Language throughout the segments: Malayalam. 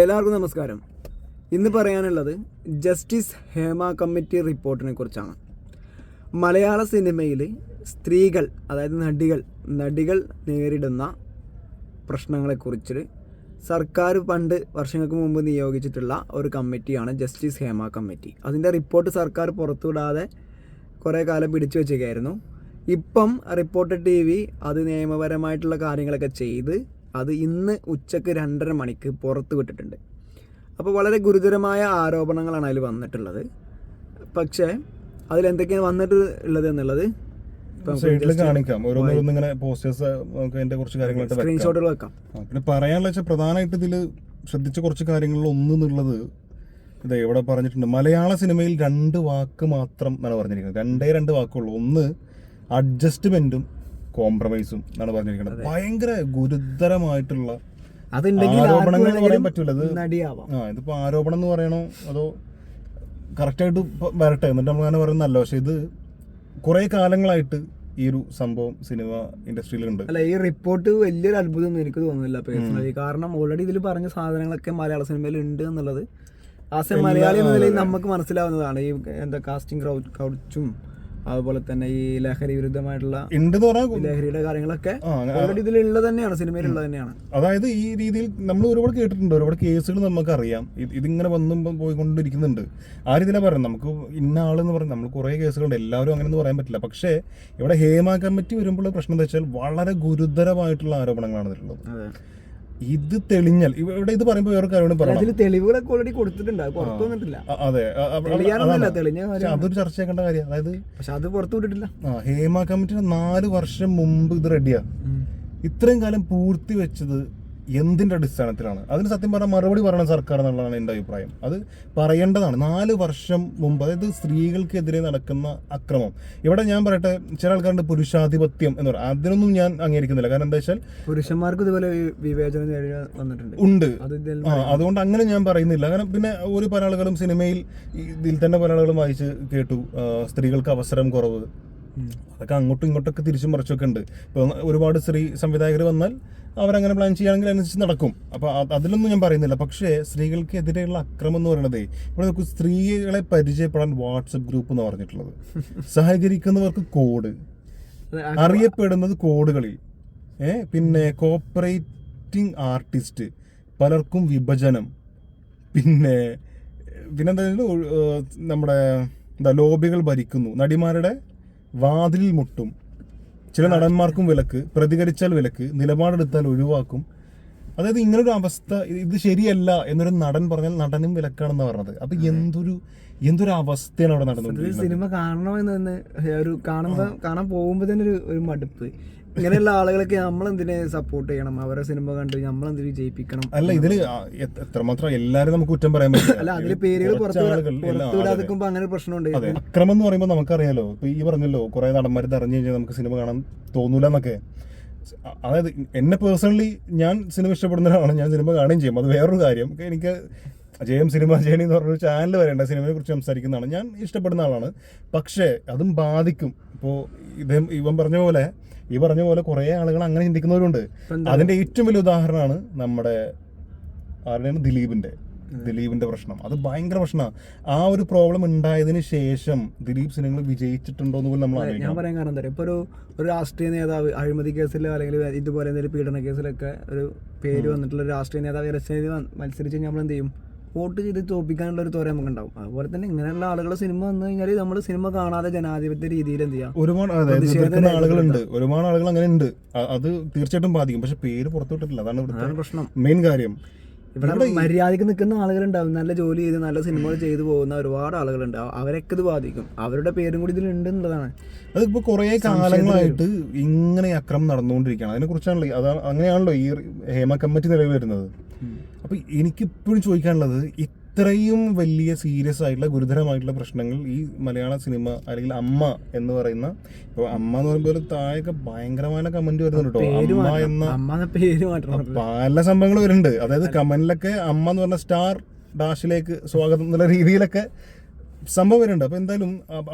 എല്ലാവർക്കും നമസ്കാരം. ഇന്ന് പറയാനുള്ളത് ജസ്റ്റിസ് ഹേമ കമ്മിറ്റി റിപ്പോർട്ടിനെ കുറിച്ചാണ്. മലയാള സിനിമയിൽ സ്ത്രീകൾ അതായത് നടികൾ നടികൾ നേരിടുന്ന പ്രശ്നങ്ങളെക്കുറിച്ച് സർക്കാർ പണ്ട് വർഷങ്ങൾക്ക് മുമ്പ് നിയോഗിച്ചിട്ടുള്ള ഒരു കമ്മിറ്റിയാണ് ജസ്റ്റിസ് ഹേമ കമ്മിറ്റി. അതിന്റെ റിപ്പോർട്ട് സർക്കാർ പുറത്തുവിടാതെ കുറേ കാലം പിടിച്ചു വെച്ചേക്കായിരുന്നു ഇപ്പം റിപ്പോർട്ടർ ടി വി അത് നിയമപരമായിട്ടുള്ള കാര്യങ്ങളൊക്കെ ചെയ്ത് അത് ഇന്ന് ഉച്ചയ്ക്ക് രണ്ടര മണിക്ക് പുറത്ത് വിട്ടിട്ടുണ്ട്. അപ്പോൾ വളരെ ഗുരുതരമായ ആരോപണങ്ങളാണ് അതിൽ വന്നിട്ടുള്ളത്. പക്ഷേ അതിലെന്തൊക്കെയാണ് വന്നിട്ട് ഉള്ളത് എന്നുള്ളത് സൈഡിൽ കാണിക്കാം. ഓരോന്നോരോന്ന് ഇങ്ങനെ പോസ്റ്റേഴ്സ് നമുക്ക് അതിന്റെ കുറച്ച് കാര്യങ്ങളായിട്ട് സ്ക്രീൻഷോട്ടുകൾ വെക്കാം. പിന്നെ പറയാനുള്ള വെച്ചാൽ പ്രധാനമായിട്ട് ഇതിൽ ശ്രദ്ധിച്ച കുറച്ച് കാര്യങ്ങളിൽ ഒന്ന് എന്നുള്ളത് ഇതേ ഇവിടെ പറഞ്ഞിട്ടുണ്ട്? മലയാള സിനിമയിൽ രണ്ട് വാക്ക് മാത്രം എന്നാണ് പറഞ്ഞിരിക്കുന്നത്. രണ്ടേ രണ്ട് വാക്കുള്ളൂ. ഒന്ന് അഡ്ജസ്റ്റ്മെന്റും കോംപ്രമൈസും എന്നാണ് പറഞ്ഞിരിക്കുന്നത്. ഭയങ്കര ഗുരുതരമായിട്ടുള്ള ആരോപണങ്ങൾ എന്ന് പറയാൻ പറ്റൂല ഇത് ആ ഇതിപ്പോ ആരോപണം എന്ന് പറയണോ? അതോ കറക്റ്റായിട്ട് വരട്ടെ? എന്നിട്ട് നമ്മൾ അങ്ങനെ പറയുന്നല്ലോ പക്ഷെ ഇത് കുറെ കാലങ്ങളായിട്ട് ഈ ഒരു സംഭവം സിനിമ ഇൻഡസ്ട്രിയിലുണ്ട്. അല്ല ഈ റിപ്പോർട്ട് വലിയൊരു അത്ഭുതം ഒന്നും എനിക്ക് തോന്നുന്നില്ല പേഴ്സണലി കാരണം ഓൾറെഡി ഇതിൽ പറഞ്ഞ സാധനങ്ങളൊക്കെ മലയാള സിനിമയിൽ ഉണ്ട് എന്നുള്ളത്. ആസ് എ മലയാളി എന്ന നിലയിൽ നമുക്ക് മനസ്സിലാവുന്നതാണ്. ഈ എന്താ കാസ്റ്റിംഗ് കൗച്ചും അതുപോലെ തന്നെ ഈ ലഹരി വിരുദ്ധമായിട്ടുള്ള ലഹരിയുടെ കാര്യങ്ങളൊക്കെ ഓൾറെഡി ഇതിലുള്ളത് തന്നെയാണ് സിനിമയിലുള്ള തന്നെയാണ്. അതായത് ഈ രീതിയിൽ നമ്മൾ ഒരുപാട് കേട്ടിട്ടുണ്ട്. ഒരുപാട് കേസുകൾ നമുക്കറിയാം. ഇത് ഇതിങ്ങനെ വന്നും പോയിക്കൊണ്ടിരിക്കുന്നുണ്ട്. ആ രീതിയിലാണ് പറയുന്നത്. നമുക്ക് ഇന്ന ആളെന്ന് പറഞ്ഞാൽ നമ്മൾ കുറേ കേസുകളുണ്ട്. എല്ലാവരും അങ്ങനെ അങ്ങനെയൊന്നും പറയാൻ പറ്റില്ല. പക്ഷേ ഇവിടെ ഹേമ കമ്മിറ്റി വരുമ്പോൾ പ്രശ്നം എന്താ വെച്ചാൽ വളരെ ഗുരുതരമായിട്ടുള്ള ആരോപണങ്ങളാണ് ഇതിലുള്ളത്. ഇത് തെളിഞ്ഞാൽ ഇവ- ഇവിടെ ഇത് പറയുമ്പോൾ വേറെ കാര്യം പറയാം തെളിവുകളൊക്കെ ഓൾറെഡി കൊടുത്തിട്ടുണ്ട്. അത് പുറത്തു വന്നിട്ടില്ല. അതെ. അ- അ- തെളിയാനൊന്നുമില്ല. അതാണ്. തെളിഞ്ഞ പക്ഷെ കാര്യം അതൊരു അതായത് പക്ഷെ അത് പുറത്തു വിട്ടിട്ടില്ല. ഹേമ കമ്മിറ്റിയുടെ നാല് വർഷം മുമ്പ് ഇത് റെഡിയാ ഇത്രയും കാലം പൂർത്തി വെച്ചത് എന്തിന്റെ അടിസ്ഥാനത്തിലാണ്? അതിന് സത്യം പറഞ്ഞാൽ മറുപടി പറയണം സർക്കാർ എന്നുള്ളതാണ് എന്റെ അഭിപ്രായം. അത് പറയേണ്ടതാണ്. നാല് വർഷം മുമ്പ് അതായത് സ്ത്രീകൾക്കെതിരെ നടക്കുന്ന അക്രമം. ഇവിടെ ഞാൻ പറയട്ടെ ചില ആൾക്കാരുടെ പുരുഷാധിപത്യം എന്ന് പറയാം. അതിനൊന്നും ഞാൻ അംഗീകരിക്കുന്നില്ല. കാരണം എന്താ വെച്ചാൽ പുരുഷന്മാർക്ക് ഇതുപോലെ വിവേചനം വന്നിട്ടുണ്ട്. ഉണ്ട്. ആ അതുകൊണ്ട് അങ്ങനെ ഞാൻ പറയുന്നില്ല. കാരണം പിന്നെ ഒരു പല ആളുകളും സിനിമയിൽ ഇതിൽ തന്നെ പല ആളുകളും വായിച്ച് കേട്ടു. സ്ത്രീകൾക്ക് അവസരം കുറവ്. അതൊക്കെ അങ്ങോട്ടും ഇങ്ങോട്ടൊക്കെ തിരിച്ചും മറിച്ചൊക്കെ ഉണ്ട്. ഇപ്പോൾ ഒരുപാട് സ്ത്രീ സംവിധായകർ വന്നാൽ അവരങ്ങനെ പ്ലാൻ ചെയ്യുകയാണെങ്കിൽ അനുസരിച്ച് നടക്കും. അപ്പോൾ അതിലൊന്നും ഞാൻ പറയുന്നില്ല. പക്ഷേ സ്ത്രീകൾക്കെതിരെയുള്ള അക്രമം എന്ന് പറയുന്നത് ഇവിടെ നമുക്ക് സ്ത്രീകളെ പരിചയപ്പെടാൻ വാട്സപ്പ് ഗ്രൂപ്പ് എന്ന് പറഞ്ഞിട്ടുള്ളത്. സഹകരിക്കുന്നവർക്ക് കോഡ് അറിയപ്പെടുന്നത് കോഡുകളിൽ. ഏ പിന്നെ കോപ്പറേറ്റിംഗ് ആർട്ടിസ്റ്റ് പലർക്കും വിഭജനം. പിന്നെ പിന്നെന്താ നമ്മുടെ എന്താ ലോബികൾ ഭരിക്കുന്നു. നടിമാരുടെ വാതിലിൽ മുട്ടും. ചില നടന്മാർക്കും വിലക്ക് പ്രതികരിച്ചാൽ വിലക്ക് നിലപാടെടുത്താൽ ഒഴിവാക്കും. അതായത് ഇങ്ങനൊരു അവസ്ഥ ഇത് ശരിയല്ല എന്നൊരു നടൻ പറഞ്ഞാൽ നടനും വിലക്കാണെന്ന് പറഞ്ഞത്. അപ്പൊ എന്തൊരു എന്തൊരു അവസ്ഥയാണ് അവിടെ നടന്നത് സിനിമ കാണണമെന്ന് തന്നെ ഒരു കാണുമ്പോ കാണാൻ പോകുമ്പോ തന്നെ ഒരു ഒരു മടുപ്പ്. ഇങ്ങനെയുള്ള ആളുകളൊക്കെ നമ്മൾ എന്തിനെ സപ്പോർട്ട് ചെയ്യണം? അവരെ സിനിമ കണ്ട് നമ്മൾ എന്തിനു വിജയിപ്പിക്കണം അല്ല ഇതിൽ എത്രമാത്രം എല്ലാരും നമുക്ക് കുറ്റം പറയാൻ പറ്റില്ല. അല്ല അതിൽ പേരുകൾ പുറത്തുവിടാതിരിക്കുമ്പോ അങ്ങനെ പ്രശ്നമുണ്ട്. അക്രമം എന്ന് പറയുമ്പോൾ നമുക്കറിയാലോ. ഇപ്പൊ ഈ പറഞ്ഞല്ലോ കുറെ നടന്മാർ അറിഞ്ഞു കഴിഞ്ഞാൽ നമുക്ക് സിനിമ കാണാൻ തോന്നൂല എന്നൊക്കെ. അതായത് എന്നെ പേഴ്സണലി ഞാൻ സിനിമ ഇഷ്ടപ്പെടുന്ന ഒരാളാണ് ഞാൻ സിനിമ കാണുകയും ചെയ്യും. അത് വേറൊരു കാര്യം. എനിക്ക് ജയം സിനിമ ജേണി എന്ന് പറഞ്ഞൊരു ചാനൽ വരേണ്ട സിനിമയെ കുറിച്ച് സംസാരിക്കുന്നതാണ്. ഞാൻ ഇഷ്ടപ്പെടുന്ന ആളാണ്. പക്ഷേ അതും ബാധിക്കും. ഇപ്പോൾ ഇദ്ദേഹം ഇവൻ പറഞ്ഞ പോലെ ഈ പറഞ്ഞ പോലെ കുറേ ആളുകൾ അങ്ങനെ ചിന്തിക്കുന്നവരുണ്ട്. അതിന്റെ ഏറ്റവും വലിയ ഉദാഹരണമാണ് നമ്മുടെ ആരുടെയാണ്? ദിലീപിന്റെ ദിലീപിന്റെ പ്രശ്നം. അത് ഭയങ്കര പ്രശ്നമാണ്. ആ ഒരു പ്രോബ്ലം ഉണ്ടായതിനു ശേഷം ദിലീപ് സിനിമകൾ വിജയിച്ചിട്ടുണ്ടോ എന്ന് പോലും നമ്മൾ ഞാൻ പറയാൻ കാരണം എന്താ ഇപ്പൊ ഇപ്പോൾ ഒരു ഒരു രാഷ്ട്രീയ നേതാവ് അഴിമതി കേസിലോ അല്ലെങ്കിൽ ഇതുപോലെ എന്തെങ്കിലും പീഡന കേസിലൊക്കെ ഒരു പേര് വന്നിട്ടുള്ള രാഷ്ട്രീയ നേതാവ് ഇലക്ഷൻ മത്സരിച്ച് നമ്മൾ എന്ത് ചെയ്യും? വോട്ട് ചെയ്ത് തോപ്പിക്കാനുള്ള ഒരു തോര നമുക്ക് ഉണ്ടാവും അതുപോലെ തന്നെ ഇങ്ങനെയുള്ള ആളുകൾ സിനിമ വന്നു കഴിഞ്ഞാൽ നമ്മൾ സിനിമ കാണാതെ ജനാധിപത്യ രീതിയിൽ എന്ത് ചെയ്യാം? ഒരുപാട് ആളുകളുണ്ട്. ഒരുപാട് ആളുകൾ അങ്ങനെ ഉണ്ട് അത് തീർച്ചയായിട്ടും ബാധിക്കും. പക്ഷെ പേര് പുറത്തുവിട്ടിട്ടില്ല. അതാണ് പ്രശ്നം. മെയിൻ കാര്യം. ഇവിടെ മര്യാദയ്ക്ക് നിൽക്കുന്ന ആളുകളുണ്ടാവും നല്ല ജോലി ചെയ്ത് നല്ല സിനിമകൾ ചെയ്തു പോകുന്ന ഒരുപാട് ആളുകളുണ്ട്. അവരൊക്കെ ഇത് ബാധിക്കും. അവരുടെ പേരും കൂടി ഇതിലുണ്ട് എന്നുള്ളതാണ് അതിപ്പോ കുറെ കാലങ്ങളായിട്ട് ഇങ്ങനെ അക്രമം നടന്നുകൊണ്ടിരിക്കുകയാണ്. അതിനെ കുറിച്ചാണല്ലോ അതാണ് അങ്ങനെയാണല്ലോ ഈ ഹേമ കമ്മിറ്റി നിലവിൽ വരുന്നത്. അപ്പൊ എനിക്കിപ്പോഴും ചോദിക്കാനുള്ളത് ഇത്രയും വലിയ സീരിയസ് ആയിട്ടുള്ള ഗുരുതരമായിട്ടുള്ള പ്രശ്നങ്ങൾ ഈ മലയാള സിനിമ അല്ലെങ്കിൽ അമ്മ എന്ന് പറയുന്ന ഇപ്പൊ അമ്മ എന്ന് പറയുമ്പോൾ താഴെയൊക്കെ ഭയങ്കരമായ കമന്റ് വരുന്നുണ്ട് കേട്ടോ അമ്മ എന്ന പേര് പല സംഭവങ്ങൾ വരുന്നുണ്ട്. അതായത് കമന്റിലൊക്കെ അമ്മ എന്ന് പറഞ്ഞ സ്റ്റാർ ഡാഷിലേക്ക് സ്വാഗതം എന്നുള്ള രീതിയിലൊക്കെ സംഭവം വരുന്നുണ്ട്. അപ്പൊ എന്തായാലും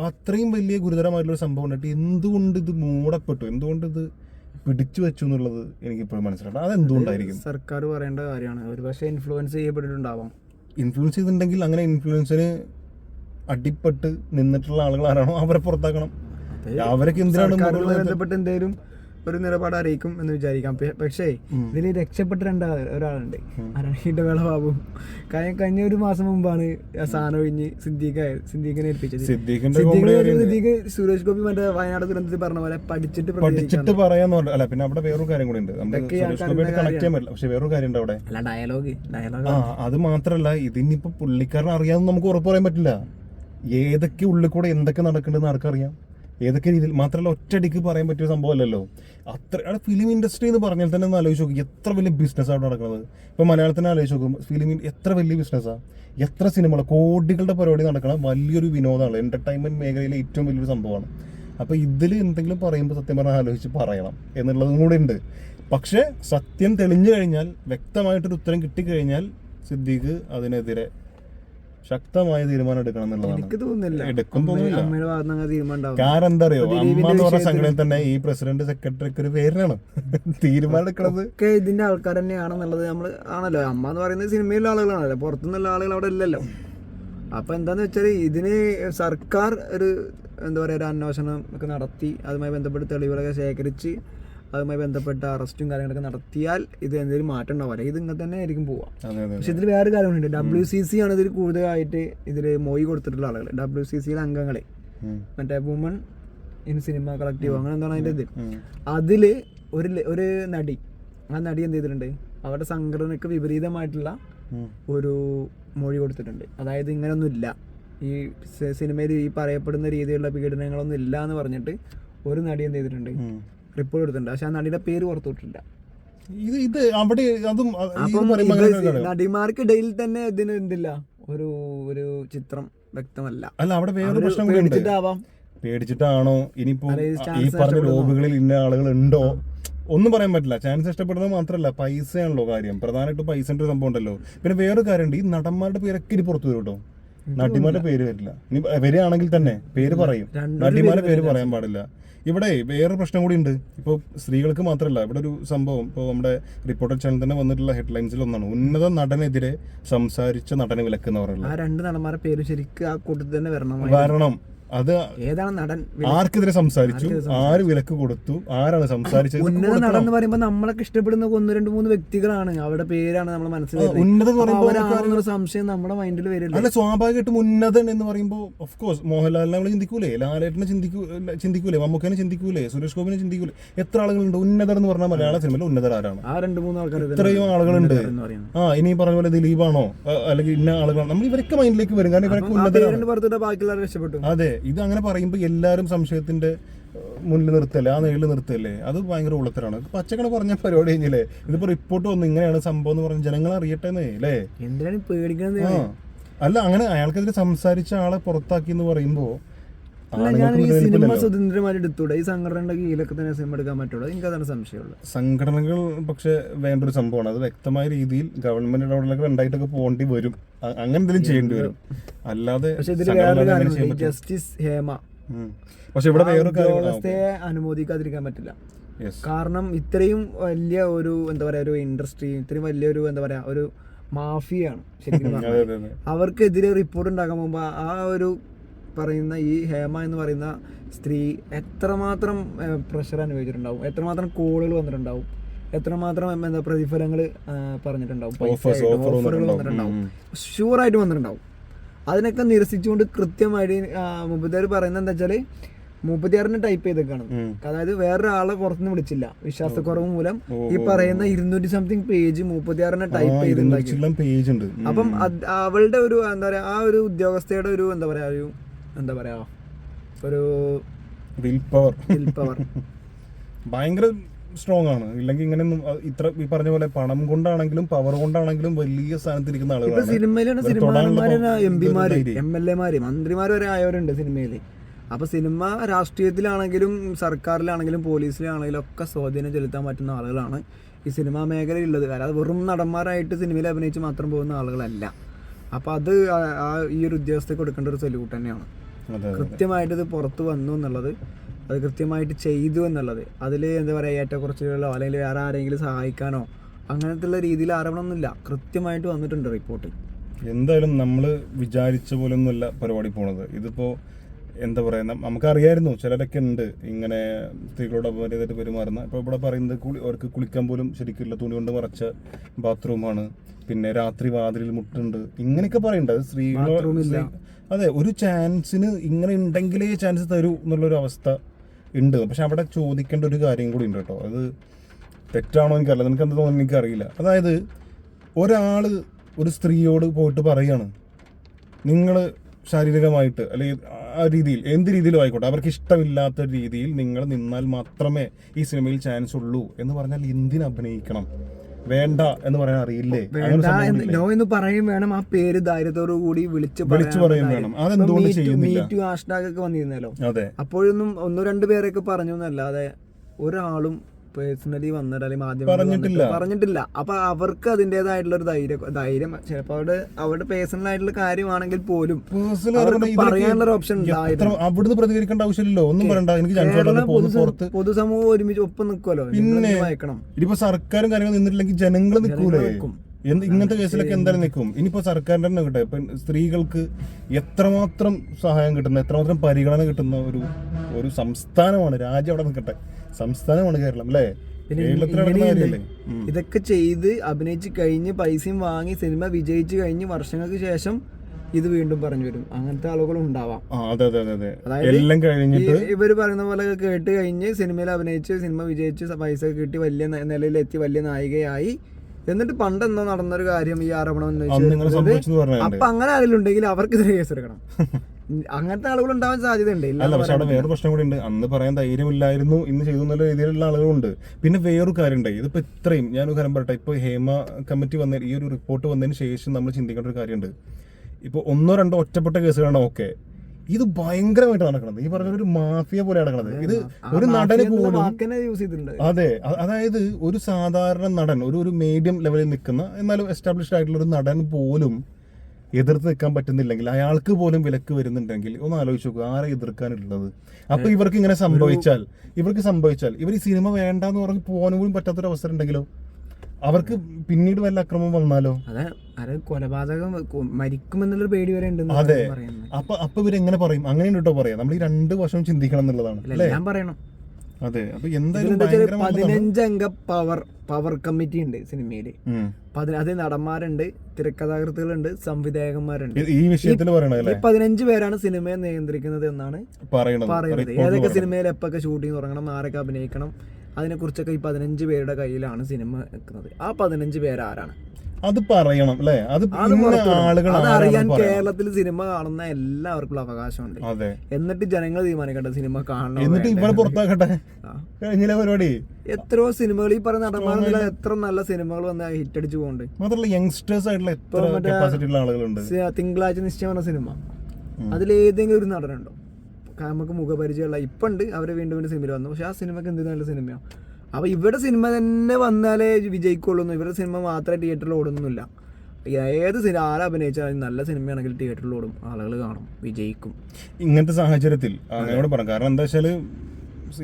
അത്രയും വലിയ ഗുരുതരമായിട്ടുള്ള ഒരു സംഭവം ഉണ്ടായിട്ട് എന്തുകൊണ്ട് ഇത് മൂടപ്പെട്ടു? എന്തുകൊണ്ട് ഇത് പിടിച്ചു വെച്ചു എന്നുള്ളത് എനിക്ക് ഇപ്പോഴും മനസ്സിലാവും അതെന്തുകൊണ്ടായിരിക്കും സർക്കാർ പറയേണ്ട കാര്യമാണ്. ഒരു പക്ഷേ ഇൻഫ്ലുവൻസ് ചെയ്യപ്പെട്ടിട്ടുണ്ടാവാം. ഇൻഫ്ലുവൻസ് ചെയ്തിട്ടുണ്ടെങ്കിൽ അങ്ങനെ ഇൻഫ്ലുവൻസിന് അടിപ്പെട്ട് നിന്നിട്ടുള്ള ആളുകൾ ആരാണോ അവരെ പുറത്താക്കണം. അവരൊക്കെ എന്തിനാണ് ബന്ധപ്പെട്ട് എന്തെങ്കിലും ഒരു നിലപാട് അറിയിക്കും എന്ന് വിചാരിക്കാം. പക്ഷേ ഇതിൽ രക്ഷപ്പെട്ട രണ്ടാ ഒരാളുണ്ട്. ഇടവേള ബാബു. കഴിഞ്ഞ കഴിഞ്ഞ ഒരു മാസം മുമ്പാണ് സാധനം ഒഴിഞ്ഞ് സിദ്ദീഖ് സിദ്ദീഖിനെ ഏൽപ്പിച്ചത്. സിദ്ദീഖ് സുരേഷ് ഗോപി മറ്റേ വയനാട് ദുരന്തത്തിൽ പറഞ്ഞ പോലെ പഠിച്ചിട്ട് പഠിച്ചിട്ട് പറയാന്ന് പറഞ്ഞു അല്ല പിന്നെ അവിടെ വേറൊരു കാര്യം കൂടി ഉണ്ട് പക്ഷെ വേറൊരു കാര്യം ഉണ്ട് അവിടെ. അല്ല ഡയലോഗ് ഡയലോഗ് അത് മാത്രല്ല ഇതിനിപ്പോ പുള്ളിക്കാരൻ അറിയാമെന്ന് നമുക്ക് ഉറപ്പ് പറയാൻ പറ്റില്ല. ഏതൊക്കെ ഉള്ളിൽ കൂടെ എന്തൊക്കെ നടക്കുന്നുണ്ടെന്ന് ആർക്കറിയാം? ഏതൊക്കെ രീതിയിൽ മാത്രമല്ല ഒറ്റയടിക്ക് പറയാൻ പറ്റിയ സംഭവമല്ലല്ലോ. അത്ര അവിടെ ഫിലിം ഇൻഡസ്ട്രി എന്ന് പറഞ്ഞാൽ തന്നെ ഒന്ന് ആലോചിച്ച് നോക്കി. എത്ര വലിയ ബിസിനസ്സാണ് നടക്കുന്നത്? ഇപ്പോൾ മലയാളത്തിന് ആലോചിച്ച് നോക്കും. ഫിലിം എത്ര വലിയ ബിസിനസ്സാണ് എത്ര സിനിമകൾ കോടികളുടെ പരിപാടി നടക്കണം വലിയൊരു വിനോദമാണ്. എന്റർടൈൻമെന്റ് മേഖലയിലെ ഏറ്റവും വലിയൊരു സംഭവമാണ്. അപ്പോൾ ഇതിൽ എന്തെങ്കിലും പറയുമ്പോൾ സത്യം പറഞ്ഞാൽ ആലോചിച്ച് പറയണം എന്നുള്ളതും കൂടെ ഉണ്ട്. പക്ഷേ സത്യം തെളിഞ്ഞു കഴിഞ്ഞാൽ വ്യക്തമായിട്ടൊരു ഉത്തരം കിട്ടിക്കഴിഞ്ഞാൽ സിദ്ദീഖ് അതിനെതിരെ ശക്തമായ തീരുമാനം എടുക്കണം എന്നുള്ളതാണ്. എടുക്കും തോന്നുന്നില്ല. കാരണം എന്താ അറിയോ അമ്മ എന്ന് പറഞ്ഞ തന്നെ ഈ പ്രസിഡന്റ് സെക്രട്ടറിക്ക് ഒരു പേരിനാണ് തീരുമാനം എടുക്കണത്. ഒക്കെ ഇതിന്റെ ആൾക്കാർ തന്നെയാണെന്നുള്ളത് നമ്മൾ ആണല്ലോ. അമ്മ എന്ന് പറയുന്നത് സിനിമയിലുള്ള ആളുകളാണല്ലോ. പുറത്തുനിന്നുള്ള ആളുകൾ അവിടെ ഇല്ലല്ലോ. അപ്പൊ എന്താന്ന് വെച്ചാൽ ഇതിന് സർക്കാർ ഒരു എന്താ പറയാ ഒരു അന്വേഷണം ഒക്കെ നടത്തി അതുമായി ബന്ധപ്പെട്ട് തെളിവുകളൊക്കെ ശേഖരിച്ച് അതുമായി ബന്ധപ്പെട്ട അറസ്റ്റും കാര്യങ്ങളൊക്കെ നടത്തിയാൽ ഇത് എന്തെങ്കിലും മാറ്റം ഉണ്ടാവില്ല ഇത് ഇങ്ങനെ തന്നെ ആയിരിക്കും പോവാ പക്ഷെ ഇതിൽ വേറെ കാര്യങ്ങളുണ്ട് ഡബ്ല്യു സി സി ആണ് ഇതിൽ കൂടുതലായിട്ട് ഇതിൽ മൊഴി കൊടുത്തിട്ടുള്ള ആളുകൾ ഡബ്ല്യു സി സിയിലെ അംഗങ്ങളെ. മറ്റേ വുമൺ ഇൻ സിനിമ കളക്റ്റീവ് അങ്ങനെ എന്താണ് അതിന്റെ ഇത്? അതിൽ അതിൽ ഒരു ഒരു നടി. ആ നടി എന്ത് ചെയ്തിട്ടുണ്ട്? അവരുടെ സംഘടനക്ക് വിപരീതമായിട്ടുള്ള ഒരു മൊഴി കൊടുത്തിട്ടുണ്ട്. അതായത് ഇങ്ങനൊന്നും ഇല്ല. ഈ സിനിമയിൽ ഈ പറയപ്പെടുന്ന രീതിയിലുള്ള പീഡനങ്ങളൊന്നും ഇല്ല എന്ന് പറഞ്ഞിട്ട് ഒരു നടി എന്ത് ചെയ്തിട്ടുണ്ട്. റിപ്പോർട്ട് എടുത്തിട്ടുണ്ട്. പക്ഷെ ആ നടിയുടെ പേര് പുറത്തു വിട്ടിട്ടില്ല ഇത് ഇത് അവിടെ അതും നടിമാർക്ക് ഇടയിൽ തന്നെ ഇതിന് എന്തില്ല? ഒരു ഒരു ചിത്രം വ്യക്തമല്ല. അല്ല അവിടെ വേറെ പ്രശ്നം പേടിച്ചിട്ടാവാം. പേടിച്ചിട്ടാണോ? ഇനിയിപ്പോ ഈ പറഞ്ഞ രോഗികളിൽ ലോബികളിൽ ഇന്ന ആളുകൾ ഉണ്ടോ ഒന്നും പറയാൻ പറ്റില്ല. ചാൻസ് ഇഷ്ടപ്പെടുന്നത് മാത്രമല്ല പൈസയാണല്ലോ കാര്യം. പ്രധാനമായിട്ടും പൈസന്റെ ഒരു സംഭവം ഉണ്ടല്ലോ. പിന്നെ വേറൊരു കാര്യമുണ്ട് ഈ നടന്മാരുടെ പേരൊക്കെ ഇനി പുറത്തു വരും കേട്ടോ. നടിമാരുടെ പേര് വരില്ല. ഇനി വരികയാണെങ്കിൽ തന്നെ പേര് പറയും. നടിമാരുടെ പേര് പറയാൻ പാടില്ല. ഇവിടെ വേറെ പ്രശ്നം കൂടി ഉണ്ട് ഇപ്പോൾ സ്ത്രീകൾക്ക് മാത്രമല്ല ഇവിടെ ഒരു സംഭവം. ഇപ്പോൾ നമ്മുടെ റിപ്പോർട്ടർ ചാനൽ തന്നെ വന്നിട്ടുള്ള ഹെഡ്ലൈൻസിൽ ഒന്നാണ്. ഉന്നത നടനെതിരെ സംസാരിച്ച നടനെ വിലക്കുന്നവരുള്ള ആ രണ്ട് നടന്മാരുടെ പേര് ശരിക്കും ആ കൂട്ടത്തിൽ തന്നെ വരണം. കാരണം അത് ഏതാണ് നടൻ ആർക്കെതിരെ സംസാരിച്ചു? ആര് വിലക്ക് കൊടുത്തു? ആരാണ് സംസാരിച്ചത്? ഉന്നത നടൻ എന്ന് പറയുമ്പോൾ നമ്മളൊക്കെ ഇഷ്ടപ്പെടുന്ന ഒന്ന് രണ്ട് മൂന്ന് വ്യക്തികളാണ്. അവരുടെ പേരാണ് നമ്മൾ മനസ്സിൽ ആ, ഉന്നതം അവരാണെന്നൊരു സംശയം നമ്മുടെ മൈൻഡിൽ വരില്ല? അല്ല സ്വാഭാവികമായിട്ടും ഉന്നതൻ എന്ന് പറയുമ്പോ ഓഫ് കോഴ്സ് മോഹൻലാലിനെ നമ്മൾ ചിന്തിക്കൂലേ? ലാലേട്ടനെ ചിന്തിക്കൂ ചിന്തിക്കൂലേ? മമ്മൂക്കനെ ചിന്തിക്കൂലേ? സുരേഷ് ഗോപിനെ ചിന്തിക്കൂലേ? എത്ര ആളുകളുണ്ട്? ഉന്നതർ എന്ന് പറഞ്ഞാൽ മലയാള സിനിമയിൽ ഉന്നതർ ആരാണ്? ആ രണ്ട് മൂന്ന് ആൾക്കാർ ഇത്രയും ആളുകളുണ്ട്. ആ ഇനി പറഞ്ഞ പോലെ ദിലീപാണോ? അല്ലെങ്കിൽ ഇന്ന ആളുകളാണ്. നമ്മൾ ഇവരൊക്കെ മൈൻഡിലേക്ക് വരും. കാരണം ഇവരൊക്കെ ഉന്നതരാണ്. ബാക്കിയുള്ളവർ രക്ഷപ്പെട്ടു. അതെ. ഇത് അങ്ങനെ പറയുമ്പോൾ എല്ലാവരും സംശയത്തിന്റെ മുന്നിൽ നിർത്തല്ലേ? ആ നേരിൽ നിർത്തല്ലേ? അത് ഭയങ്കര ഉള്ളത്തരാണ് പച്ചക്കണ പറഞ്ഞ പരിപാടി കഴിഞ്ഞില്ലേ? ഇതിപ്പോ റിപ്പോർട്ട് വന്നു ഇങ്ങനെയാണ് സംഭവം എന്ന് പറഞ്ഞ് ജനങ്ങൾ അറിയട്ടെ അല്ലേ? എന്തിനാണ് പേടിക്കുന്നത് അല്ല അങ്ങനെ അയാൾക്കെതിരെ സംസാരിച്ച ആളെ പുറത്താക്കി എന്ന് പറയുമ്പോ അല്ല ഞാൻ ആണുങ്ങൾക്ക് ഈ സിനിമ വിലനിൽപ്പില്ലല്ലോ. സ്വതന്ത്രമായിട്ട് എടുത്തൂടെ? ഈ സംഘടനയുടെ കീഴിലൊക്കെ തന്നെ സിനിമ എടുക്കാൻ പറ്റുള്ളൂ. എനിക്ക് അതാണ് സംശയമുള്ളത്. സംഘടനകൾ പക്ഷെ വേണ്ട ഒരു സംഭവമാണ്. അത് വ്യക്തമായ രീതിയിൽ ഗവൺമെന്റ് ഇടപെടലൊക്കെ ഉണ്ടായിട്ടൊക്കെ പോകേണ്ടി വരും. അങ്ങനെ എന്തെങ്കിലും ചെയ്യേണ്ടി വരും. അല്ലാതെ ജസ്റ്റിസ് ഹേമ. പക്ഷെ ഇവിടെ വേറൊരു അനുമോദിക്കാതിരിക്കാൻ പറ്റില്ല. കാരണം ഇത്രയും വലിയ ഒരു എന്താ പറയാ ഒരു ഇൻഡസ്ട്രി ഇത്രയും വലിയൊരു എന്താ പറയാ ഒരു മാഫിയാണ് ശരിക്കും അവർക്കെതിരെ റിപ്പോർട്ട് ഉണ്ടാക്കാൻ പോകുമ്പോൾ ആ ഒരു പറയുന്ന ഈ ഹേമ എന്ന് പറയുന്ന സ്ത്രീ എത്രമാത്രം പ്രഷർ അനുഭവിച്ചിട്ടുണ്ടാവും? എത്രമാത്രം കോളുകൾ വന്നിട്ടുണ്ടാവും? എത്രമാത്രം എന്താ പ്രതിഫലങ്ങൾ പറഞ്ഞിട്ടുണ്ടാവും? ഓഫറുകൾ വന്നിട്ടുണ്ടാവും. വന്നിട്ടുണ്ടാവും. ഉം. ഷുവറായിട്ട് വന്നിട്ടുണ്ടാവും. അതിനൊക്കെ നിരസിച്ചുകൊണ്ട് കൃത്യമായിട്ട് മുപ്പത്തിയാറ് പറയുന്നത് എന്താ വെച്ചാൽ മുപ്പത്തിയാറിന് ടൈപ്പ് ചെയ്തേക്കാണ്. അതായത് വേറൊരാളെ പുറത്തുനിന്ന് വിളിച്ചില്ല. വിശ്വാസക്കുറവ് മൂലം ഈ പറയുന്ന ഇരുന്നൂറ്റി സംതിങ് പേജ് മുപ്പത്തിയാറിന് ടൈപ്പ് ചെയ്തിട്ടുണ്ടാക്കി. അപ്പം അവളുടെ ഒരു എന്താ പറയാ ആ ഒരു ഉദ്യോഗസ്ഥയുടെ ഒരു എന്താ പറയാ ഒരു എന്താ പറയാ ഒരു വിൽ പവർ വിൽ പവർ ഭയങ്കര സ്ട്രോങ് ആണ്. ഇല്ലെങ്കിൽ ഇങ്ങനെ ഇത്ര ഈ പറഞ്ഞ പോലെ പണം കൊണ്ടാണെങ്കിലും പവർ കൊണ്ടാണെങ്കിലും വലിയ സ്ഥാനത്തിരിക്കുന്ന ആളുകൾ സിനിമയിലാണ് സിനിമാമാര് എം പിമാര് എം എൽ എമാര് മന്ത്രിമാര് വരെ ആയവരുണ്ട് സിനിമയിൽ അപ്പൊ സിനിമ രാഷ്ട്രീയത്തിലാണെങ്കിലും സർക്കാരിലാണെങ്കിലും പോലീസിലാണെങ്കിലും ഒക്കെ സ്വാധീനം ചെലുത്താൻ പറ്റുന്ന ആളുകളാണ് ഈ സിനിമാ മേഖലയിലുള്ളത്. അല്ലാതെ വെറും നടന്മാരായിട്ട് സിനിമയിൽ അഭിനയിച്ച് മാത്രം പോകുന്ന ആളുകളല്ല. അപ്പൊ അത് ആ- ഈ ഒരു ഉദ്യോഗസ്ഥയ്ക്ക് കൊടുക്കേണ്ട ഒരു സല്യൂട്ട് തന്നെയാണ്. കൃത്യമായിട്ട് ഇത് പുറത്ത് വന്നു എന്നുള്ളത് അത് കൃത്യമായിട്ട് ചെയ്തു എന്നുള്ളത്. അതിൽ എന്താ പറയുക ഏറ്റക്കുറച്ചിലുകളോ അല്ലെങ്കിൽ വേറെ ആരെങ്കിലും സഹായിക്കാനോ അങ്ങനത്തെ ഉള്ള രീതിയിൽ ആരോപണമൊന്നുമില്ല. കൃത്യമായിട്ട് വന്നിട്ടുണ്ട് റിപ്പോർട്ട്. എന്തായാലും നമ്മൾ വിചാരിച്ച പോലെ ഒന്നുമല്ല പരിപാടി പോണത്. ഇതിപ്പോ എന്താ പറയുക നമുക്കറിയായിരുന്നു ചിലരൊക്കെ ഉണ്ട് ഇങ്ങനെ സ്ത്രീകളോട് അപമര്യാദയായിട്ട് പെരുമാറുന്ന. ഇപ്പോൾ ഇവിടെ പറയുന്നത് കുളി അവർക്ക് കുളിക്കാൻ പോലും ശരിക്കില്ല തുണി കൊണ്ട് മറച്ച ബാത്റൂമാണ് പിന്നെ രാത്രി വാതിലിൽ മുട്ടുണ്ട്. ഇങ്ങനെയൊക്കെ പറയണ്ടത് സ്ത്രീകളോ അതെ ഒരു ചാൻസിന് ഇങ്ങനെ ഉണ്ടെങ്കിലേ ചാൻസ് തരൂ എന്നുള്ളൊരു അവസ്ഥ ഉണ്ട്. പക്ഷെ അവിടെ ചോദിക്കേണ്ട ഒരു കാര്യം കൂടി ഉണ്ട് കേട്ടോ. അത് തെറ്റാണോ എനിക്കറിയില്ല. നിനക്ക് എന്താ തോന്നുന്നു എനിക്കറിയില്ല. അതായത് ഒരാൾ ഒരു സ്ത്രീയോട് പോയിട്ട് പറയാണ്. നിങ്ങൾ ശാരീരികമായിട്ട് അല്ലെങ്കിൽ രീതിയിൽ എന്ത് രീതിയിലും ആയിക്കോട്ടെ അവർക്ക് ഇഷ്ടമില്ലാത്ത രീതിയിൽ നിങ്ങൾ നിന്നാൽ മാത്രമേ ഈ സിനിമയിൽ ചാൻസ് ഉള്ളൂ എന്ന് പറഞ്ഞാൽ എന്തിനു അഭിനയിക്കണം വേണ്ട എന്ന് പറയാൻ അറിയില്ലേ? നോ എന്ന് പറയും വേണം ആ പേര് ധൈര്യത്തോടു കൂടി വിളിച്ച് വിളിച്ചു പറയും വേണം. അതെന്തുകൊണ്ട് ചെയ്യുന്നില്ല? ഹാഷ്ടാഗ് ഒക്കെ വന്നിരുന്നല്ലോ അതെ അപ്പോഴൊന്നും ഒന്നോ രണ്ടു പേരൊക്കെ പറഞ്ഞു എന്നല്ലാതെ ഒരാളും പേഴ്സണലി വന്നിട്ട് അല്ലെങ്കിൽ മാധ്യമങ്ങളിൽ പറഞ്ഞിട്ടില്ല. പറഞ്ഞിട്ടില്ല. അപ്പൊ അവർക്ക് അതിന്റെതായിട്ടുള്ള ഒരു ധൈര്യം ധൈര്യം ചിലപ്പോൾ അവിടെ അവരുടെ പേഴ്സണൽ ആയിട്ടുള്ള കാര്യമാണെങ്കിൽ പോലും പറയാനുള്ള ഒരു ഓപ്ഷൻ അവിടുന്ന് പ്രതികരിക്കേണ്ട ആവശ്യമില്ലല്ലോ. ഒന്നും പറയണ്ട. എനിക്ക് പൊതുസമൂഹം ഒരുമിച്ച് ഒപ്പം നിൽക്കുമല്ലോ പിന്നെ. ഇനിയിപ്പോ സർക്കാരും കാര്യങ്ങളും നിന്നിട്ടില്ലെങ്കിൽ ജനങ്ങൾ നിൽക്കൂലേ? നിൽക്കും. എന്ത് ഇങ്ങനത്തെ കേസിലൊക്കെ എന്തായാലും നിൽക്കും. ഇനിയിപ്പോ സർക്കാരിന്റെ തന്നെ കിട്ടെ ഇപ്പൊ സ്ത്രീകൾക്ക് എത്രമാത്രം സഹായം കിട്ടുന്ന? എത്രമാത്രം പരിഗണന കിട്ടുന്ന ഒരു ഒരു സംസ്ഥാനമാണ്. രാജ്യം അവിടെ നിൽക്കട്ടെ. സംസ്ഥാനമാണ് കേരളം അല്ലേ. ഇതൊക്കെ ചെയ്ത് അഭിനയിച്ച് കഴിഞ്ഞ് പൈസയും വാങ്ങി സിനിമ വിജയിച്ച് കഴിഞ്ഞ് വർഷങ്ങൾക്ക് ശേഷം ഇത് വീണ്ടും പറഞ്ഞു വരും അങ്ങനത്തെ ആളുകളും ഉണ്ടാവാം. ആ അതെ അതെ അതെ അതെ. എല്ലാം കഴിഞ്ഞിട്ട് ഇവർ ഇവർ പറയുന്ന പോലെ കേട്ട് കഴിഞ്ഞ് സിനിമയിൽ അഭിനയിച്ച് സിനിമ വിജയിച്ച് പൈസ കിട്ടി വലിയ നിലയിലെത്തി വലിയ നായികയായി. എന്നിട്ട് പണ്ട് എന്തോ നടന്നൊരു കാര്യം ഈ ആരോപണം എന്ന് പറഞ്ഞിട്ടുണ്ട്. അപ്പൊ അങ്ങനെ ആരെങ്കിലും ഉണ്ടെങ്കിൽ അവർക്കെതിരെ കേസെടുക്കണം അങ്ങനത്തെ ആളുകൾ ഉണ്ടാവാൻ സാധ്യതയുണ്ട് അല്ല പക്ഷെ അവിടെ വേറൊരു വേറെ പ്രശ്നം കൂടി ഉണ്ട് അന്ന് പറയാൻ ധൈര്യമില്ലായിരുന്നു ഇന്ന് ചെയ്തു എന്നുള്ള രീതിയിലുള്ള ആളുകളുണ്ട്. പിന്നെ വേറൊരു കാര്യമുണ്ട്. ഇതിപ്പോ ഇത്രയും ഞാനൊരു കാര്യം പറയട്ടെ. ഇപ്പൊ ഹേമ കമ്മിറ്റി വന്ന ഈ ഒരു റിപ്പോർട്ട് വന്നതിന് ശേഷം നമ്മൾ ചിന്തിക്കേണ്ട ഒരു കാര്യമുണ്ട്. ഇപ്പൊ ഒന്നോ രണ്ടോ ഒറ്റപ്പെട്ട കേസുകളാണ് ഓക്കെ. ഇത് ഭയങ്കരമായിട്ട് നടക്കണത്. ഈ പറഞ്ഞ ഒരു മാഫിയ പോലെ നടക്കണത്. ഇത് ഒരു നടന് പോലും അതെ അതായത് ഒരു സാധാരണ നടൻ ഒരു ഒരു മീഡിയം ലെവലിൽ നിൽക്കുന്ന എന്നാലും എസ്റ്റാബ്ലിഷ്ഡ് ആയിട്ടുള്ള ഒരു നടൻ പോലും എതിർത്ത് നിൽക്കാൻ പറ്റുന്നില്ലെങ്കിൽ അയാൾക്ക് പോലും വിലക്ക് വരുന്നുണ്ടെങ്കിൽ ഒന്ന് ആലോചിച്ച് നോക്കുക ആരെ എതിർക്കാനുള്ളത് അപ്പൊ ഇവർക്ക് ഇങ്ങനെ സംഭവിച്ചാൽ ഇവർക്ക് സംഭവിച്ചാൽ ഇവർ ഈ സിനിമ വേണ്ട എന്ന് പറഞ്ഞ് പോകാനും കൂടി പറ്റാത്തൊരു അവസരം ഉണ്ടെങ്കിലോ? അവർക്ക് പിന്നീട് വല്ല അക്രമം വന്നാലോ? അതെ കൊലപാതകം മരിക്കും മരിക്കുമെന്നുള്ളൊരു പേടി വരെ ഉണ്ടെന്ന് അതെ. അപ്പൊ അപ്പൊ ഇവരെങ്ങനെ പറയും? അങ്ങനെയാണ് കേട്ടോ പറയാം. നമ്മൾ ഈ രണ്ട് വശവും ചിന്തിക്കണം എന്നുള്ളതാണ്. ഞാൻ പറയണം. അതെ അപ്പൊ എന്തായാലും പതിനഞ്ചംഗ പവർ പവർ കമ്മിറ്റി ഉണ്ട് സിനിമയിൽ. ഉം. പതി- അത് നടന്മാരുണ്ട് തിരക്കഥാകൃത്തുകളുണ്ട് സംവിധായകന്മാരുണ്ട്. ഈ വിഷയത്തിൽ ഈ പതിനഞ്ച് പേരാണ് സിനിമയെ നിയന്ത്രിക്കുന്നത് എന്നാണ് പറയുന്നത്. ഏതൊക്കെ സിനിമയിൽ എപ്പൊക്കെ ഷൂട്ടിംഗ് തുടങ്ങണം ആരൊക്കെ അഭിനയിക്കണം അതിനെക്കുറിച്ചൊക്കെ ഈ പതിനഞ്ച് പേരുടെ കയ്യിലാണ് സിനിമ നിൽക്കുന്നത്. ആ പതിനഞ്ച് പേരാരാണ് അത് പറയണം അല്ലേ? അത് ആളുകൾ അറിയാൻ കേരളത്തിൽ സിനിമ കാണുന്ന എല്ലാവർക്കും അവകാശമുണ്ട്. അതെ. എന്നിട്ട് ജനങ്ങൾ തീരുമാനിക്കട്ടെ സിനിമ കാണണം എന്നിട്ട് ഇവിടെ പുറത്താക്കട്ടെ. കഴിഞ്ഞില്ല പരിപാടി? എത്രയോ സിനിമകൾ ഈ പറഞ്ഞ നടന്മാരെന്നുള്ള എത്ര നല്ല സിനിമകൾ വന്ന് ഹിറ്റ് അടിച്ചു പോകുന്നുണ്ട് മാത്രമല്ല യങ്സ്റ്റേഴ്സ് ആയിട്ടുള്ള എത്ര കപ്പാസിറ്റി ഉള്ള ആളുകളുണ്ട്. തിങ്കളാഴ്ച നിശ്ചയം പറഞ്ഞ സിനിമ. അതിലേതെങ്കിലും ഒരു നടനുണ്ടോ? നമുക്ക് മുഖപരിചയമുള്ള ഇപ്പം ഉണ്ട് അവരെ വീണ്ടും വീണ്ടും സിനിമയിൽ വന്നു. പക്ഷെ ആ സിനിമക്ക് എന്ത് നല്ല സിനിമയാണ് അപ്പൊ ഇവിടെ സിനിമ തന്നെ വന്നാലേ വിജയിക്കുള്ളൂ ഇവരുടെ സിനിമ മാത്രമേ തിയേറ്ററിൽ ഓടുന്നില്ല ഏത് സിനിമ ആരെ അഭിനയിച്ചാലും നല്ല സിനിമയാണെങ്കിൽ തിയേറ്ററിൽ ഓടും. ആളുകൾ കാണും വിജയിക്കും. ഇങ്ങനത്തെ സാഹചര്യത്തിൽ പറയാം കാരണം എന്താ വെച്ചാൽ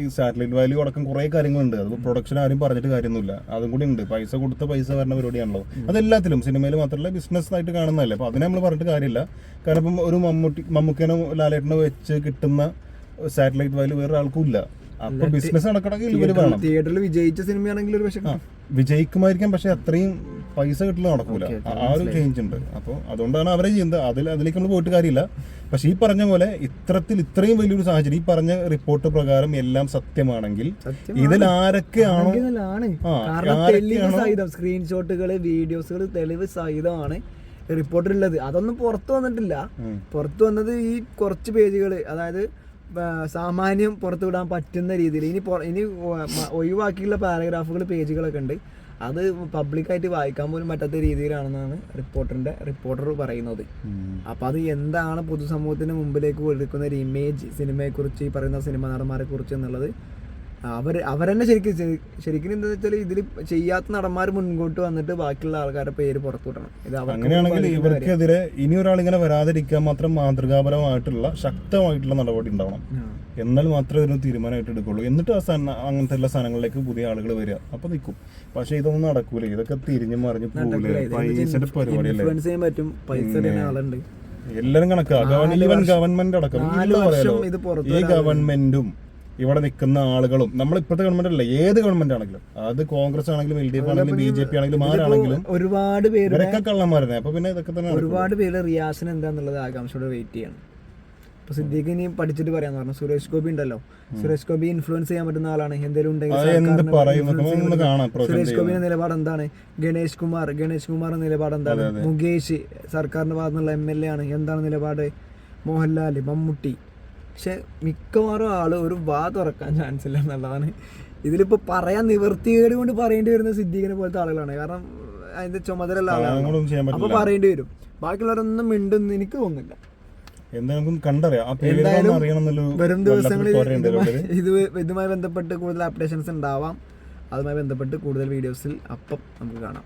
ഈ സാറ്റലൈറ്റ് വാല്യൂ അടക്കം കുറെ കാര്യങ്ങളുണ്ട്. അത് പ്രൊഡക്ഷൻ ആരും പറഞ്ഞിട്ട് കാര്യമൊന്നുമില്ല. അതും കൂടി ഉണ്ട്. പൈസ കൊടുത്ത പൈസ വരുന്ന പരിപാടിയാണല്ലോ. അതെല്ലാത്തിലും സിനിമയിൽ മാത്രമല്ല ബിസിനസ് ആയിട്ട് കാണുന്നതല്ലേ. അപ്പൊ അതിനെ നമ്മൾ പറഞ്ഞിട്ട് കാര്യമില്ല. കാരണം ഇപ്പം ഒരു മമ്മൂട്ടി മമ്മൂക്കനോ ലാലേട്ടനോ വെച്ച് കിട്ടുന്ന സാറ്റലൈറ്റ് വാല്യൂ വേറെ ആൾക്കും ഇല്ല. അപ്പൊ ബിസിനസ് നടക്കണമെങ്കിൽ ഇവർ വേണം. തിയേറ്ററിൽ വിജയിച്ച സിനിമയാണെങ്കിൽ ഒരു പക്ഷേ വിജയിക്കുമായിരിക്കാം പക്ഷെ അത്രയും പൈസ കിട്ടില്ല നടക്കൂല. ആ ഒരു ചേഞ്ച് ഉണ്ട്. അപ്പോൾ അതുകൊണ്ടാണ് അവരെ ചെയ്യുന്നത്. അതിൽ അതിലേക്ക് നമ്മൾ പോയിട്ട് കാര്യമില്ല. പക്ഷെ ഈ പറഞ്ഞ പോലെ ഇത്തരത്തിൽ ഇത്രയും വലിയൊരു സാഹചര്യം ഈ പറഞ്ഞ റിപ്പോർട്ട് പ്രകാരം എല്ലാം സത്യമാണെങ്കിൽ സത്യം ഇതിൽ ആരൊക്കെയാണോ സ്ക്രീൻഷോട്ടുകൾ വീഡിയോസുകൾ തെളിവ് സഹിതമാണ് റിപ്പോർട്ടിലുള്ളത്. അതൊന്നും പുറത്തു വന്നിട്ടില്ല. പുറത്തു വന്നത് ഈ കുറച്ച് പേജുകൾ അതായത് സാമാന്യം പുറത്തു വിടാൻ പറ്റുന്ന രീതിയിൽ. ഇനി ഇനി ഒഴിവാക്കിയുള്ള പാരഗ്രാഫുകൾ പേജുകളൊക്കെ ഉണ്ട്. അത് പബ്ലിക്കായിട്ട് വായിക്കാൻ പോലും പറ്റാത്ത രീതിയിലാണെന്നാണ് റിപ്പോർട്ടറിന്റെ റിപ്പോർട്ടർ പറയുന്നത്. അപ്പോൾ അപ്പൊ അത് എന്താണ് പൊതുസമൂഹത്തിന് മുമ്പിലേക്ക് കൊടുക്കുന്ന ഒരു ഇമേജ് സിനിമയെക്കുറിച്ച് ഈ പറയുന്ന സിനിമ നടന്മാരെ കുറിച്ച് എന്നുള്ളത് അവർ അവരെന്നെ ശരിക്കും ശരി- ശരിക്കും എന്താ വെച്ചാൽ ഇതിൽ ചെയ്യാത്ത നടന്മാർ മുൻകൂട്ട് വന്നിട്ട് ബാക്കിയുള്ള ആൾക്കാരുടെ പേര് പുറത്തു വിടണം ഇത് അങ്ങനെയാണെങ്കിൽ. ഇവർക്കെതിരെ ഇനി ഒരാൾ ഇങ്ങനെ വരാതിരിക്കാൻ മാത്രം മാതൃകാപരമായിട്ടുള്ള ശക്തമായിട്ടുള്ള നടപടി ഉണ്ടാവണം. എന്നാൽ മാത്രമേ ഇതിന് തീരുമാനമായിട്ട് എടുക്കുള്ളൂ. എന്നിട്ട് ആ സ്ഥാന അങ്ങനത്തെ ഉള്ള സ്ഥാനങ്ങളിലേക്ക് പുതിയ ആളുകൾ വരിക. അപ്പൊ നിൽക്കും പക്ഷെ ഇതൊന്നും നടക്കൂല. ഇതൊക്കെ തിരിഞ്ഞു മറിഞ്ഞു പോകൂലേ പൈസയുടെ പരിപാടിയല്ലേ? പറ്റും. പൈസ ആളുണ്ട്. എല്ലാരും കണക്കാ. ഗവൺ- ഗവൺമെന്റ് അടക്കം. ഈ ഗവൺമെന്റും ഇവിടെ നിൽക്കുന്ന ആളുകളും നമ്മൾ ഇപ്പോഴത്തെ ഗവൺമെന്റ് അല്ല ഏത് ഗവൺമെന്റ് ആണെങ്കിലും അത് കോൺഗ്രസ് ആണെങ്കിലും എൽ ഡി എഫ് ആണെങ്കിലും ബി ജെ പി ആണെങ്കിലും ആരാണെങ്കിലും ഒരുപാട് പേര് ഇവരൊക്കെ കള്ളന്മാരനെ അപ്പൊ പിന്നെ ഇതൊക്കെ തന്നെ. ഒരുപാട് പേര് റിയാസിന് എന്താന്നുള്ളത് ആകാംക്ഷയോടെ വെയിറ്റ് ചെയ്യണം. ഇപ്പൊ സിദ്ദീഖ് ഇനി പഠിച്ചിട്ട് പറയാന്ന് പറഞ്ഞു. സുരേഷ് ഗോപി ഉണ്ടല്ലോ. സുരേഷ് ഗോപി ഇൻഫ്ലുവൻസ് ചെയ്യാൻ പറ്റുന്ന ആളാണ്. എന്തെങ്കിലും ഉണ്ടെങ്കിൽ സുരേഷ് ഗോപിയുടെ നിലപാട് എന്താണ്? ഗണേഷ് കുമാർ ഗണേഷ് കുമാറിന്റെ നിലപാട് എന്താണ്? മുകേഷ് സർക്കാരിന്റെ ഭാഗത്തുനിന്നുള്ള എം എൽ എ ആണ്. എന്താണ് നിലപാട്? മോഹൻലാൽ മമ്മൂട്ടി. പക്ഷെ മിക്കവാറും ആൾ ഒരു വാ തുറക്കാൻ ചാൻസ് ഇല്ല എന്നുള്ളതാണ്. ഇതിലിപ്പോ പറയാൻ നിവർത്തികേട് കൊണ്ട് പറയേണ്ടി വരുന്ന സിദ്ദീഖിനെ പോലത്തെ ആളുകളാണ്. കാരണം അതിന്റെ ചുമതല ആളാണ്. അപ്പൊ പറയേണ്ടി വരും. ബാക്കിയുള്ളവരൊന്നും മിണ്ടെന്ന് എനിക്ക് തോന്നുന്നില്ല. വരും ദിവസങ്ങളിൽ ഇത് ഇതുമായി ബന്ധപ്പെട്ട് കൂടുതൽ അപ്ഡേഷൻസ് ഉണ്ടാവാം. അതുമായി ബന്ധപ്പെട്ട് കൂടുതൽ വീഡിയോസിൽ അപ്പം നമുക്ക് കാണാം.